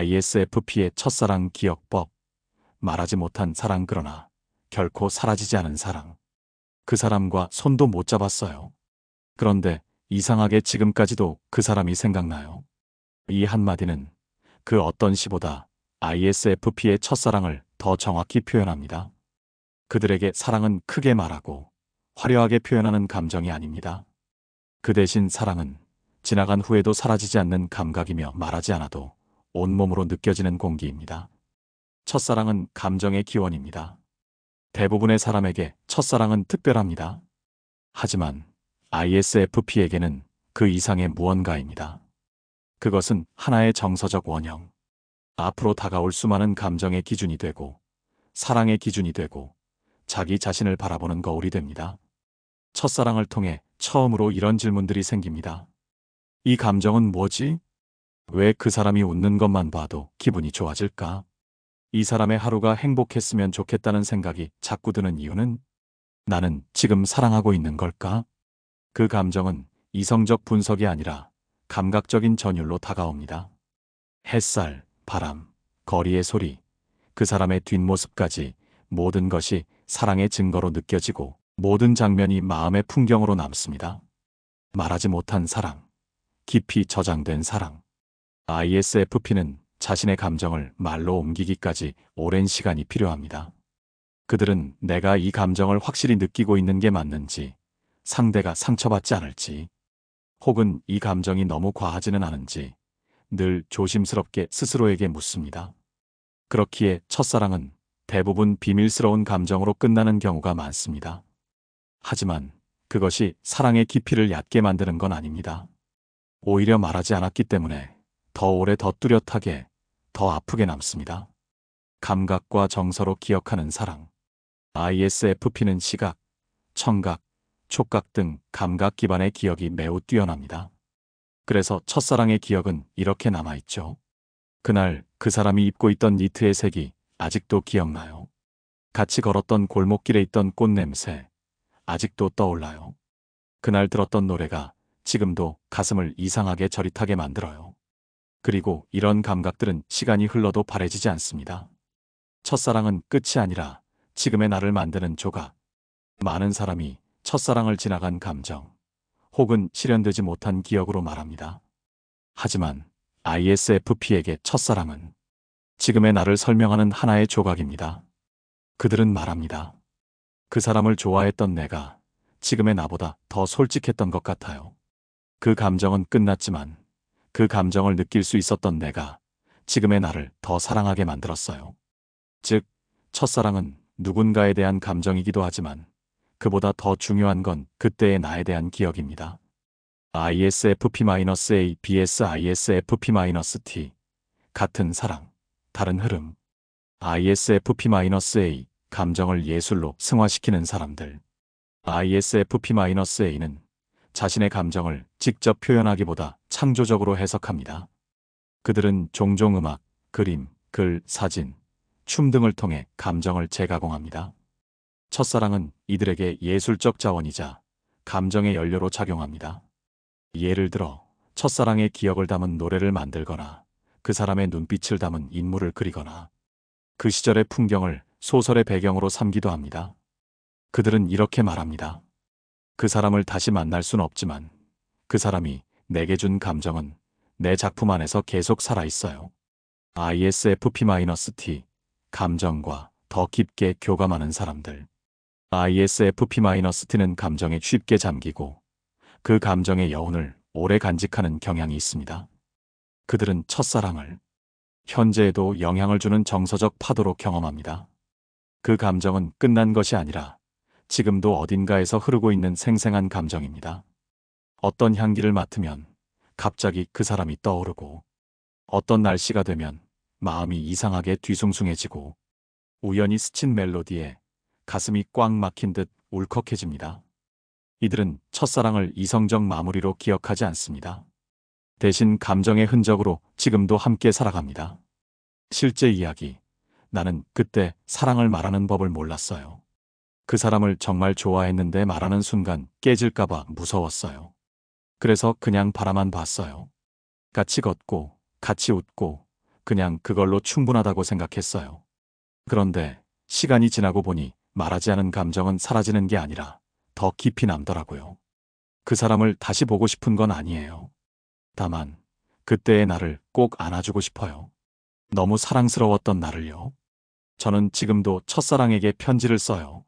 ISFP의 첫사랑 기억법. 말하지 못한 사랑 그러나 결코 사라지지 않은 사랑. 그 사람과 손도 못 잡았어요. 그런데 이상하게 지금까지도 그 사람이 생각나요. 이 한마디는 그 어떤 시보다 ISFP의 첫사랑을 더 정확히 표현합니다. 그들에게 사랑은 크게 말하고 화려하게 표현하는 감정이 아닙니다. 그 대신 사랑은 지나간 후에도 사라지지 않는 감각이며 말하지 않아도 온몸으로 느껴지는 공기입니다. 첫사랑은 감정의 기원입니다. 대부분의 사람에게 첫사랑은 특별합니다. 하지만 ISFP에게는 그 이상의 무언가입니다. 그것은 하나의 정서적 원형. 앞으로 다가올 수많은 감정의 기준이 되고, 사랑의 기준이 되고, 자기 자신을 바라보는 거울이 됩니다. 첫사랑을 통해 처음으로 이런 질문들이 생깁니다. 이 감정은 뭐지? 왜 그 사람이 웃는 것만 봐도 기분이 좋아질까? 이 사람의 하루가 행복했으면 좋겠다는 생각이 자꾸 드는 이유는 나는 지금 사랑하고 있는 걸까? 그 감정은 이성적 분석이 아니라 감각적인 전율로 다가옵니다. 햇살, 바람, 거리의 소리, 그 사람의 뒷모습까지 모든 것이 사랑의 증거로 느껴지고 모든 장면이 마음의 풍경으로 남습니다. 말하지 못한 사랑, 깊이 저장된 사랑. ISFP는 자신의 감정을 말로 옮기기까지 오랜 시간이 필요합니다. 그들은 내가 이 감정을 확실히 느끼고 있는 게 맞는지, 상대가 상처받지 않을지, 혹은 이 감정이 너무 과하지는 않은지 늘 조심스럽게 스스로에게 묻습니다. 그렇기에 첫사랑은 대부분 비밀스러운 감정으로 끝나는 경우가 많습니다. 하지만 그것이 사랑의 깊이를 얕게 만드는 건 아닙니다. 오히려 말하지 않았기 때문에 더 오래 더 뚜렷하게 더 아프게 남습니다. 감각과 정서로 기억하는 사랑. ISFP는 시각, 청각, 촉각 등 감각 기반의 기억이 매우 뛰어납니다. 그래서 첫사랑의 기억은 이렇게 남아있죠. 그날 그 사람이 입고 있던 니트의 색이 아직도 기억나요. 같이 걸었던 골목길에 있던 꽃 냄새, 아직도 떠올라요. 그날 들었던 노래가 지금도 가슴을 이상하게 저릿하게 만들어요. 그리고 이런 감각들은 시간이 흘러도 바래지지 않습니다. 첫사랑은 끝이 아니라 지금의 나를 만드는 조각. 많은 사람이 첫사랑을 지나간 감정, 혹은 실현되지 못한 기억으로 말합니다. 하지만 ISFP에게 첫사랑은 지금의 나를 설명하는 하나의 조각입니다. 그들은 말합니다. 그 사람을 좋아했던 내가 지금의 나보다 더 솔직했던 것 같아요. 그 감정은 끝났지만 그 감정을 느낄 수 있었던 내가 지금의 나를 더 사랑하게 만들었어요. 즉, 첫사랑은 누군가에 대한 감정이기도 하지만 그보다 더 중요한 건 그때의 나에 대한 기억입니다. ISFP-A, BS ISFP-T 같은 사랑, 다른 흐름. ISFP-A 감정을 예술로 승화시키는 사람들. ISFP-A는 자신의 감정을 직접 표현하기보다 창조적으로 해석합니다. 그들은 종종 음악, 그림, 글, 사진, 춤 등을 통해 감정을 재가공합니다. 첫사랑은 이들에게 예술적 자원이자 감정의 연료로 작용합니다. 예를 들어 첫사랑의 기억을 담은 노래를 만들거나 그 사람의 눈빛을 담은 인물을 그리거나 그 시절의 풍경을 소설의 배경으로 삼기도 합니다. 그들은 이렇게 말합니다. 그 사람을 다시 만날 순 없지만 그 사람이 내게 준 감정은 내 작품 안에서 계속 살아있어요. ISFP-T 감정과 더 깊게 교감하는 사람들. ISFP-T는 감정에 쉽게 잠기고 그 감정의 여운을 오래 간직하는 경향이 있습니다. 그들은 첫사랑을 현재에도 영향을 주는 정서적 파도로 경험합니다. 그 감정은 끝난 것이 아니라 지금도 어딘가에서 흐르고 있는 생생한 감정입니다. 어떤 향기를 맡으면 갑자기 그 사람이 떠오르고 어떤 날씨가 되면 마음이 이상하게 뒤숭숭해지고 우연히 스친 멜로디에 가슴이 꽉 막힌 듯 울컥해집니다. 이들은 첫사랑을 이성적 마무리로 기억하지 않습니다. 대신 감정의 흔적으로 지금도 함께 살아갑니다. 실제 이야기. 나는 그때 사랑을 말하는 법을 몰랐어요. 그 사람을 정말 좋아했는데 말하는 순간 깨질까봐 무서웠어요. 그래서 그냥 바라만 봤어요. 같이 걷고, 같이 웃고, 그냥 그걸로 충분하다고 생각했어요. 그런데 시간이 지나고 보니 말하지 않은 감정은 사라지는 게 아니라 더 깊이 남더라고요. 그 사람을 다시 보고 싶은 건 아니에요. 다만 그때의 나를 꼭 안아주고 싶어요. 너무 사랑스러웠던 나를요. 저는 지금도 첫사랑에게 편지를 써요.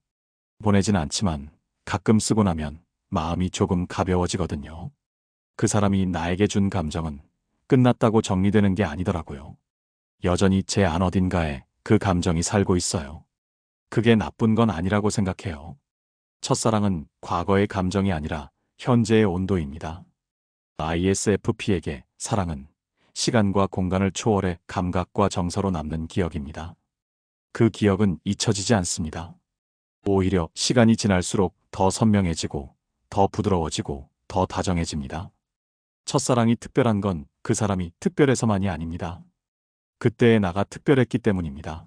보내진 않지만 가끔 쓰고 나면 마음이 조금 가벼워지거든요. 그 사람이 나에게 준 감정은 끝났다고 정리되는 게 아니더라고요. 여전히 제 안 어딘가에 그 감정이 살고 있어요. 그게 나쁜 건 아니라고 생각해요. 첫사랑은 과거의 감정이 아니라 현재의 온도입니다. ISFP에게 사랑은 시간과 공간을 초월해 감각과 정서로 남는 기억입니다. 그 기억은 잊혀지지 않습니다. 오히려 시간이 지날수록 더 선명해지고 더 부드러워지고 더 다정해집니다. 첫사랑이 특별한 건 그 사람이 특별해서만이 아닙니다. 그때의 나가 특별했기 때문입니다.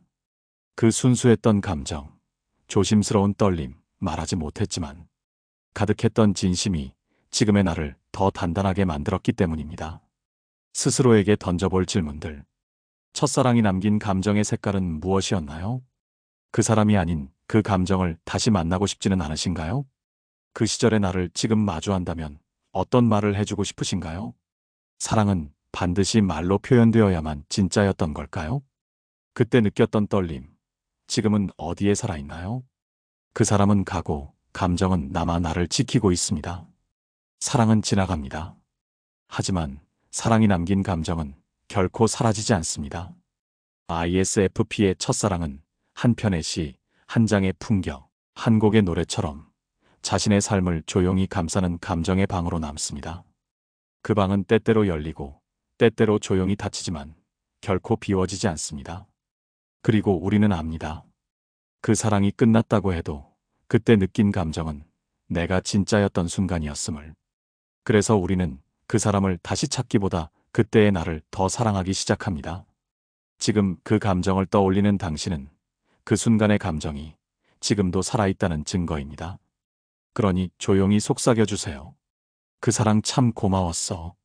그 순수했던 감정, 조심스러운 떨림, 말하지 못했지만 가득했던 진심이 지금의 나를 더 단단하게 만들었기 때문입니다. 스스로에게 던져볼 질문들. 첫사랑이 남긴 감정의 색깔은 무엇이었나요? 그 사람이 아닌 그 감정을 다시 만나고 싶지는 않으신가요? 그 시절의 나를 지금 마주한다면 어떤 말을 해주고 싶으신가요? 사랑은 반드시 말로 표현되어야만 진짜였던 걸까요? 그때 느꼈던 떨림, 지금은 어디에 살아있나요? 그 사람은 가고, 감정은 남아 나를 지키고 있습니다. 사랑은 지나갑니다. 하지만 사랑이 남긴 감정은 결코 사라지지 않습니다. ISFP의 첫사랑은 한 편의 시, 한 장의 풍경, 한 곡의 노래처럼 자신의 삶을 조용히 감싸는 감정의 방으로 남습니다. 그 방은 때때로 열리고 때때로 조용히 닫히지만 결코 비워지지 않습니다. 그리고 우리는 압니다. 그 사랑이 끝났다고 해도 그때 느낀 감정은 내가 진짜였던 순간이었음을. 그래서 우리는 그 사람을 다시 찾기보다 그때의 나를 더 사랑하기 시작합니다. 지금 그 감정을 떠올리는 당신은 그 순간의 감정이 지금도 살아있다는 증거입니다. 그러니 조용히 속삭여 주세요. 그 사랑 참 고마웠어.